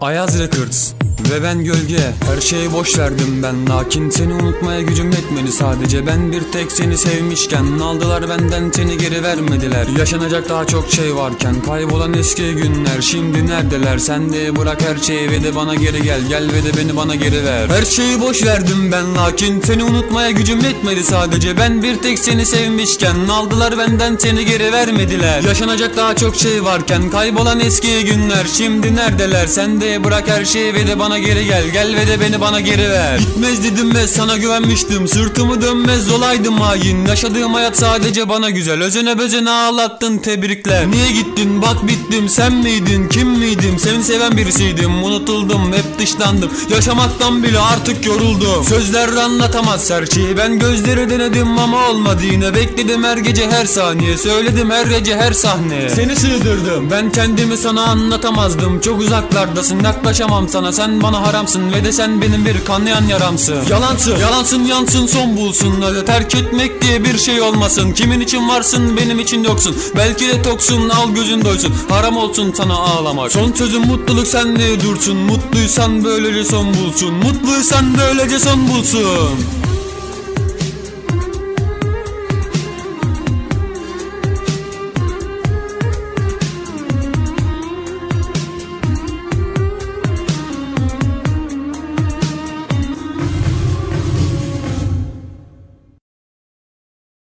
Ayaz Records ve ben gölge Her şeyi boş verdim ben. Lakin seni unutmaya gücüm yetmedi. Sadece Ben bir tek seni sevmişken Aldılar benden seni geri vermediler. Yaşanacak daha çok şey varken Kaybolan eski günler. Şimdi neredeler? Sen de bırak her şeyi Ve de bana geri gel. Gel ve de beni bana geri ver. Her şeyi boş verdim ben. Lakin seni unutmaya gücüm yetmedi. Sadece Ben bir tek seni sevmişken Aldılar benden seni geri vermediler. Yaşanacak daha çok şey varken Kaybolan eski günler. Şimdi neredeler? Sen de bırak her şeyi Ve de bana geri gel Gel ve de beni bana geri ver. Gitmez dedim ve sana güvenmiştim. Sırtımı dönmez olaydım hain. Yaşadığım hayat sadece bana güzel. Özene bezene ağlattın tebrikler. Niye gittin? Bak bittim. Sen miydin? Kim miydim? Seni seven birisiydim. Unutuldum hep dışlandım. Yaşamaktan bile artık yoruldum. Sözler anlatamaz her Ben gözleri denedim ama olmadı. Yine Bekledim her gece her saniye. Söyledim her gece her sahne. Seni sığdırdım. Ben kendimi sana anlatamazdım. Çok uzaklardasın. Yaklaşamam sana. Sen bana haramsın ve de sen benim bir kanayan yaramsın. Yalansın yalansın yansın son bulsun. Öyle terk etmek diye bir şey olmasın. Kimin için varsın benim için yoksun. Belki de toksun al gözün doysun. Haram olsun sana ağlamak. Son sözüm mutluluk sende dursun. Mutluysan böylece son bulsun. Mutluysan böylece son bulsun